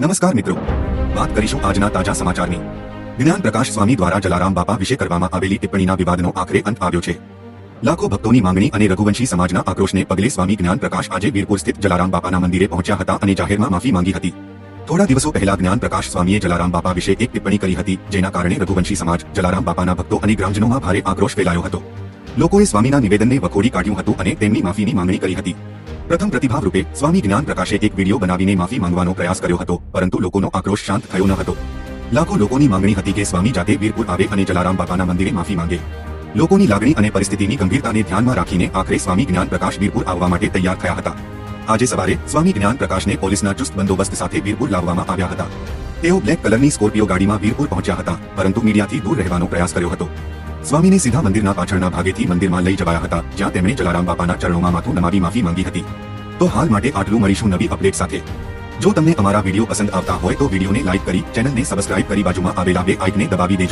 નમસ્કાર મિત્રો. વાત કરીશું આજના તાજા સમાચારની. જ્ઞાન પ્રકાશ સ્વામી દ્વારા જલારામ બાપા વિશે કરવામાં આવેલી ટિપ્પણીના વિવાદનો આખરે અંત આવ્યો છે. લાખો ભક્તોની માંગણી અને રઘુવંશી સમાજના આક્રોશને પગલે સ્વામી જ્ઞાન પ્રકાશ આજે વીરપુર સ્થિત જલારામ બાપાના મંદિરે પહોંચ્યા હતા અને જાહેરમાં માફી માંગી હતી. થોડા દિવસો પહેલા જ્ઞાન પ્રકાશ સ્વામીએ જલારામ બાપા વિશે એક ટિપ્પણી કરી હતી, જેના કારણે રઘુવંશી સમાજ જલારામ બાપાના ભક્તો અને ગ્રામજનોમાં ભારે આક્રોશ ફેલાયો હતો. લોકોએ સ્વામીના નિવેદનને વખોડી કાઢ્યું હતું અને તેમની માફીની માંગણી કરી હતી. પ્રથમ પ્રતિભાવ રૂપે સ્વામી જ્ઞાન પ્રકાશે એક વીડિયો બનાવીને માફી માંગવાનો પ્રયાસ કર્યો હતો, પરંતુ લોકોનો આક્રોશ શાંત થયો ન હતો. લાખો લોકોની માંગણી હતી કે સ્વામી જાતે વીરપુર આવે અને જલારામ બાપાના મંદિરે માફી માંગે. લોકોની લાગણી અને પરિસ્થિતિની ગંભીરતાને ધ્યાનમાં રાખીને આખરે સ્વામી જ્ઞાન પ્રકાશ વીરપુર આવવા માટે તૈયાર થયા હતા. આજે સવારે સ્વામી જ્ઞાન પ્રકાશને પોલીસના ચુસ્ત બંદોબસ્ત સાથે વીરપુર લાવવામાં આવ્યા હતા. તેઓ બ્લેક કલરની સ્કોર્પિયો ગાડીમાં વીરપુર પહોંચ્યા હતા, પરંતુ મીડિયાથી દૂર રહેવાનો પ્રયાસ કર્યો હતો. સ્વામીને સીધા મંદિરના પાછળના ભાગેથી મંદિરમાં લઈ જવાયા હતા, જ્યાં તેમણે જલારામ બાપાના ચરણોમાં માથું નમાવી માફી માંગી હતી. તો હાલ માટે આટલું મળીશું નવી અપડેટ સાથે. જો તમને અમારા વીડિયો પસંદ આવતા હોય તો વિડીયોને લાઇક કરી, ચેનલને સબસ્ક્રાઇબ કરી બાજુમાં આવેલા બે આઇકને દબાવી દેજો.